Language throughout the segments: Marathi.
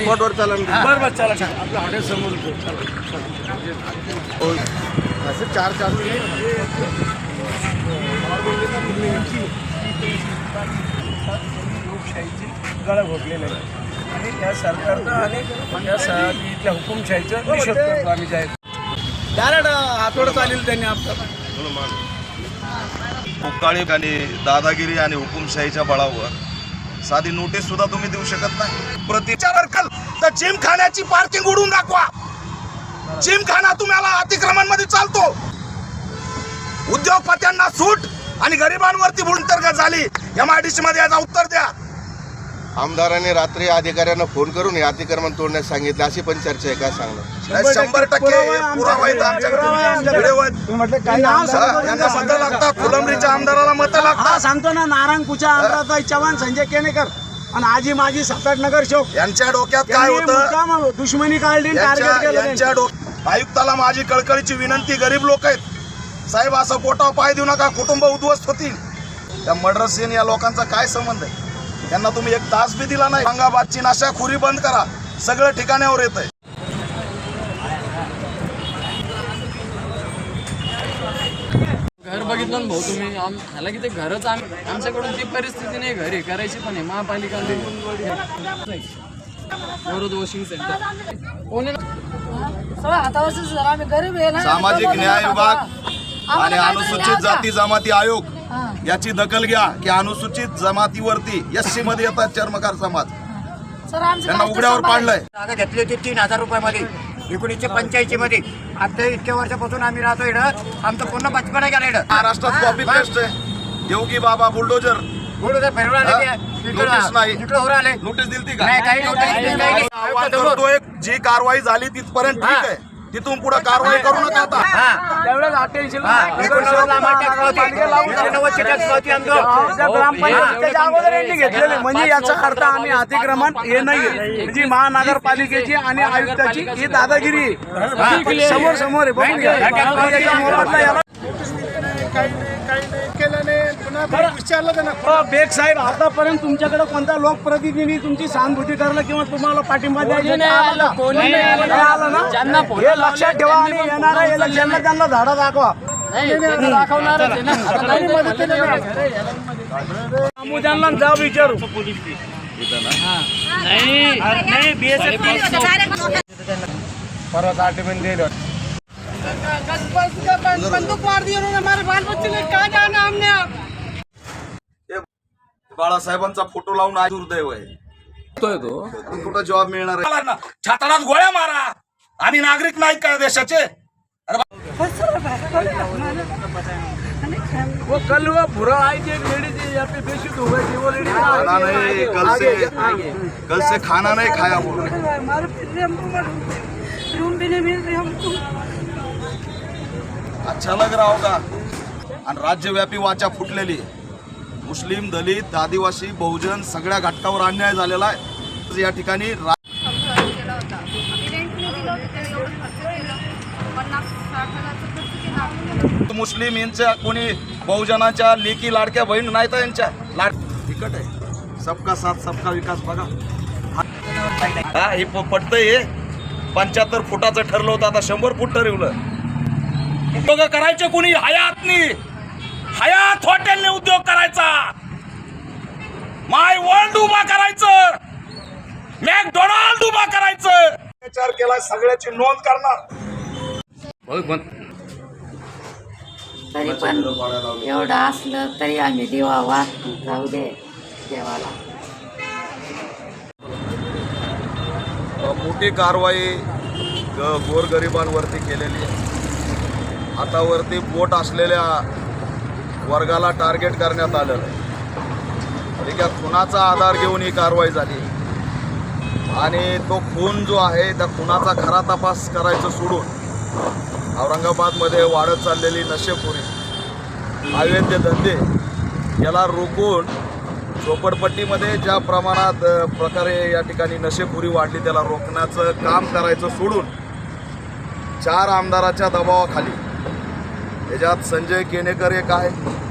स्पॉटवर बरं बरं चला चला. आपलं हॉटेल समोर. असं चार चार. लोकशाहीची गळा घोटलेलं आहे. आणि त्या सरकारचं आणि त्या स- इथल्या हुकुमशाहीचं निषेध करतो आम्ही जाहीर. डायरेक्ट हातोडं चालेल त्यांनी आपलं. उकाळी आणि दादागिरी आणि हुकुमशाहीच्या बळावर साधी नोटीस सुद्धा तुम्ही देऊ शकत नाही. प्रतिचार कल. तर जिमखान्याची पार्किंग उडून दाखवा. जिमखाना तुम्हाला अतिक्रमणमध्ये चालतो. उद्योगपत्यांना सूट आणि गरिबांवरती भूंतर्गत झाली. एमआयडीसी मध्ये याचा उत्तर द्या. आमदारांनी रात्री अधिकाऱ्यांना फोन करून हे अतिक्रमण तोडण्यास सांगितलं. अशी पण चर्चा आहे. काय सांगणार? शंभर टक्के पुरावा आहेत आमच्याकडे व्हिडिओ यांना मतं लागतात फुलंब्रीच्या आमदाराला मतं हा लागतात. सांगतो ना नारायणपूरच्या आमदार चव्हाण संजय केनेकर आणि आजी माझी साताट नगर शोक यांच्या डोक्यात काय होतं? दुश्मनी काढली टार्गेट यांच्या केलं डोक आयुक्ताला माझी कळकळीची विनंती गरीब लोक आहेत. साहेब असं पोटावर पाय देऊ नका कुटुंब उद्ध्वस्त होतील. त्या मर्डर सीन या लोकांचा काय संबंध आहे? त्यांना तुम्ही एक तास बी दिला नाही. औरंगाबादची नाशाखोरी बंद करा. सगळं ठिकाण्यावर येत आहे घर बघितलं ना भाऊ तुम्ही. आम ह्याला की ते घरच आम आमच्याकडून ती परिस्थिती नाही घरी करायची पण आहे. महापालिका वरोद वॉशिंग सेंटर कोणी सगळं हातावरच जरा आम्ही गरीब आहे ना सामाजिक न्याय विभाग आणि अनुसूचित जाती. जमाती आयोग. याची दखल घ्या की अनुसूचित जमातीवरती एस सी मध्ये येतात चर्मकार समाज. सर आमचं त्यांना उघड्यावर पाडलंय. जागा घेतली होती तीन हजार रुपयामध्ये. एकोणीसशे पंच्याऐंशी मध्ये आता इतक्या वर्षापासून आम्ही राहतो इकडं आमचं पूर्ण बचपना गेला इकडं महाराष्ट्रात कॉपी पेस्ट आहे. योगी बाबा बुलडोजर. बोलू तर फिरवून आले हा? ते. नोटीस. इकडं आले. दिली का? नाही काही नोटीस नाही. जी कारवाई झाली तिथपर्यंत ठीक आहे. तिथून पुढे कारवाई करू नका आता. हा. हा. अगोदर यांनी घेतलेले. म्हणजे याचा अर्थ आम्ही अतिक्रमण हे नाही जी महानगरपालिकेची आणि आयुक्ताची ही दादागिरी. समोर समोर आहे. बघून घ्या. याच्या बेग साहेब आतापर्यंत तुमच्याकडे कोणता लोकप्रतिनिधी तुमची सहानुभूती करला किंवा तुम्हाला पाठिंबा द्यायला कोणी ना? हे लक्षात ठेवा आणि येणाऱ्या इलेक्शनला त्यांना झाडा दाखवा. नाही ते तर दाखवणारच आहे ना. आता नाही ते म्हणले एवढं खरं आहे, याला अमुजांना जा विचारू. परवा आठवण दिलं बंदूक मार दिया उन्होंने हमारे बाल बच्चे ने कहा जाना हमने अब बाळासाहेबांचा फोटो लावून आज दुर्दैव आहे. कुठं जॉब मिळणार आहे? छाताडात गोळ्या मारा. आणि नागरिक नाही काय देशाचे? वो कल वो बुरा आई थी एक लेडीज यहाँ पे बेशुद्ध हो गई थी वो लेडीज खाना नहीं कल से कल से खाना नहीं खाया बोल रहे हमारे फिर हम रूम भी नहीं मिल रही हमको। अच्छा लग रहा होगा। आणि राज्यव्यापी वाचा फुटलेली. मुस्लिम दलित आदिवासी बहुजन सगळ्या घटकावर अन्याय झालेला आहे. या ठिकाणी मुस्लिम यांच्या कोणी बहुजनाच्या लेकी लाडक्या बहीण नाही तर यांच्या. लाड तिकट आहे. सबका साथ सबका विकास बघा. हा हे पटतंय पंच्याहत्तर फुटाचं ठरलं होतं आता शंभर फूट ठरवलं. बघा करायचं कोणी? नाही. हयात हॉटेलने उद्योग करायचा. माय वर्ल्ड उभा करायचं. मॅकडोनाल्ड उभा करायचं. विचार केला सगळ्याची नोंद करणार. तरी पण एवढं असलं तरी आम्ही देवावा जाऊ दे देवाला. मोठी कारवाई ग गोरगरिबांवरती केलेली हातावरती बोट असलेल्या वर्गाला टार्गेट करण्यात आलेलं आहे ठीक आहे खुनाचा आधार घेऊन ही कारवाई झाली. आणि तो खून जो आहे त्या खुनाचा खरा तपास करायचं सोडून औरंगाबादमध्ये वाढत चाललेली नशेखोरी अवैध धंदे याला रोखून झोपडपट्टीमध्ये ज्या प्रमाणात प्रकारे या ठिकाणी नशेखोरी वाढली त्याला रोखण्याचं काम करायचं सोडून चार आमदाराच्या दबावाखाली त्याच्यात संजय केनेकर एक आहे.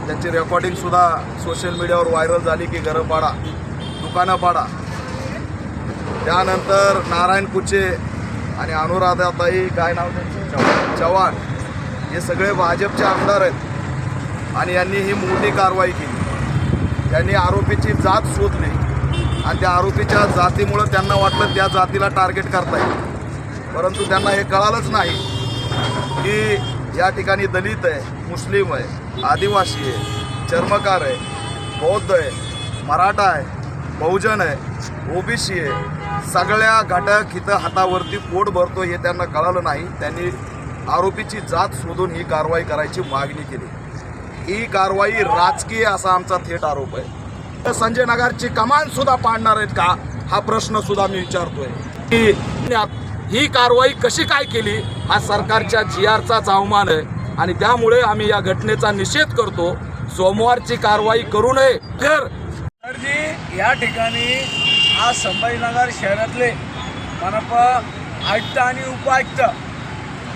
त्यांची रेकॉर्डिंगसुद्धा सोशल मीडियावर व्हायरल झाली की घरं पाडा दुकानं पाडा. त्यानंतर नारायण कुचे आणि अनुराधाताई काय नाव त्यांचं? चव्हाण. हे सगळे भाजपचे आमदार आहेत. आणि यांनी ही मोठी कारवाई केली. त्यांनी आरोपीची जात शोधली. आणि त्या आरोपीच्या जातीमुळं त्यांना वाटलं त्या जातीला टार्गेट करता येईल. परंतु त्यांना हे कळालंच नाही की या ठिकाणी दलित आहे मुस्लिम आहे आदिवासी आहे चर्मकार आहे बौद्ध आहे मराठा आहे बहुजन आहे ओबीसी आहे. सगळ्या घटक इथं हातावरती पोट भरतो हे त्यांना कळालं नाही. त्यांनी आरोपीची जात शोधून ही कारवाई करायची मागणी केली. ही कारवाई राजकीय असा आमचा थेट आरोप आहे. तर संजय नगरची कमांड सुद्धा पाडणार आहेत का? हा प्रश्न सुद्धा मी विचारतोय. की ही कारवाई कशी काय केली हा सरकारच्या जी आरचाच अवमान आहे. आणि त्यामुळे आम्ही या घटनेचा निषेध करतो. सोमवारची कारवाई करू नये. तर जी या ठिकाणी आज संभाजीनगर शहरातले मनपा आयुक्त आणि उपायुक्त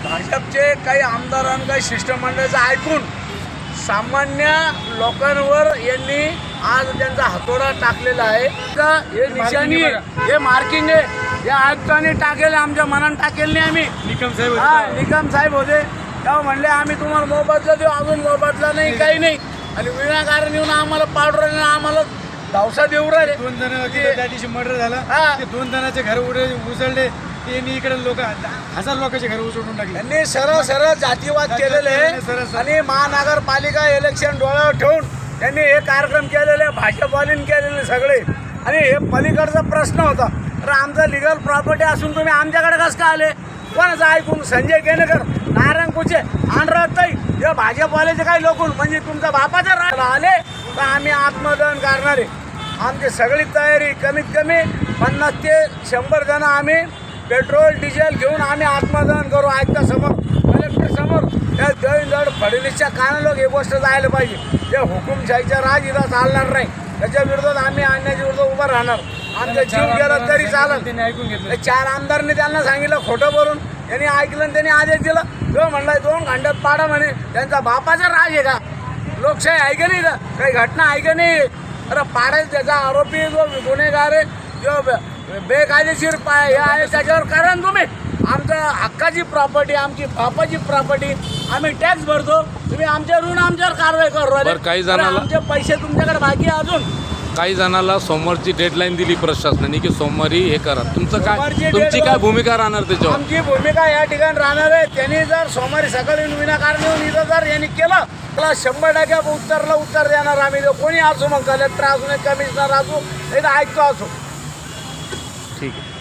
भाजपचे काही आमदार आणि काही शिष्टमंडळाचं ऐकून सामान्य लोकांवर यांनी आज त्यांचा हातोडा टाकलेला आहे. का हे निशाणी हे मार्किंग आहे. या आयुक्तांनी टाकेल आमच्या मनात टाकेल नाही आम्ही. निकम साहेब हा निकम साहेब होते. तेव्हा म्हणले आम्ही तुम्हाला मोबदला देऊ अजून मोबदला नाही काही नाही. आणि विनाकारण येऊन आम्हाला पावडर आम्हाला धावसा देऊ राहिले. दोन जण त्या दिवशी मर्डर झाला. हा. ते दोन जणांचे घर उडे उजळले त्यांनी इकडे लोक हजार लोकांचे घर उचलून टाकले. यांनी सरळ सरळ जातीवाद केलेले. सरळ आहे सरळ. आणि महानगरपालिका इलेक्शन डोळ्यावर ठेवून त्यांनी हे कार्यक्रम केलेले भाजपवालीन केलेले सगळे. आणि हे पलीकडचा प्रश्न होता. तर आमचं लिगल प्रॉपर्टी असून तुम्ही आमच्याकडे कसं का आले? कोणाचं ऐकून संजय केनेकर नारायण कुचे ताई हे भाजपवाल्याचे काही लोक म्हणजे तुमचा बापाच्या राहायला आले. तर आम्ही आत्मदहन करणारे आमची सगळी तयारी कमीत कमी पन्नास ते शंभर जण आम्ही पेट्रोल डिझेल घेऊन आम्ही आत्मदहन करू. ऐकता समोर कलेक्टर समोर त्या दळींदळ फडणवीसच्या कानालोक ही गोष्ट जायला पाहिजे. ते हुकुमशाहीचा राज इथं चालणार नाही. त्याच्या विरोधात आम्ही आणण्याच्या विरोधात उभं राहणार. आमचा जीव गेला तरी चालत त्यांनी ऐकून घेतलं. चार आमदारांनी त्यांना सांगितलं खोटं बोलून त्यांनी ऐकलं आणि त्यांनी आदेश दिला. तो म्हणलाय दोन खंडात पाडा म्हणे. त्यांचा बापाचा राज आहे का? लोकशाही आहे का नाही? काही घटना आहे का नाही? अरे पाडायचं त्याचा आरोपी जो गुन्हेगार आहे जो बेकायदेशीर पाय हे आहे त्याच्यावर करा ना तुम्ही. आमचं हक्काची प्रॉपर्टी आमची बापाची प्रॉपर्टी आम्ही टॅक्स भरतो. तुम्ही आमच्या ऋण आमच्यावर कारवाई करू काही आमचे पैसे तुमच्याकडे बाकी आहे अजून. काही जणांना सोमवारची डेडलाईन दिली प्रशासनाने की सोमवारी हे करा. तुमचं सोमवारची काय तुमची deadline- काय भूमिका राहणार त्याच्यावर? आमची भूमिका या ठिकाणी राहणार आहे. त्यांनी जर सोमवारी सकाळी येऊन विनाकारण येऊन इथं जर यांनी केलं त्याला शंभर टक्के उत्तरला उत्तर देणार आम्ही. कोणी असो मग कलेक्टर असू नाही कमिशनर असू नाही तर ऐकतो असो. ठीक आहे.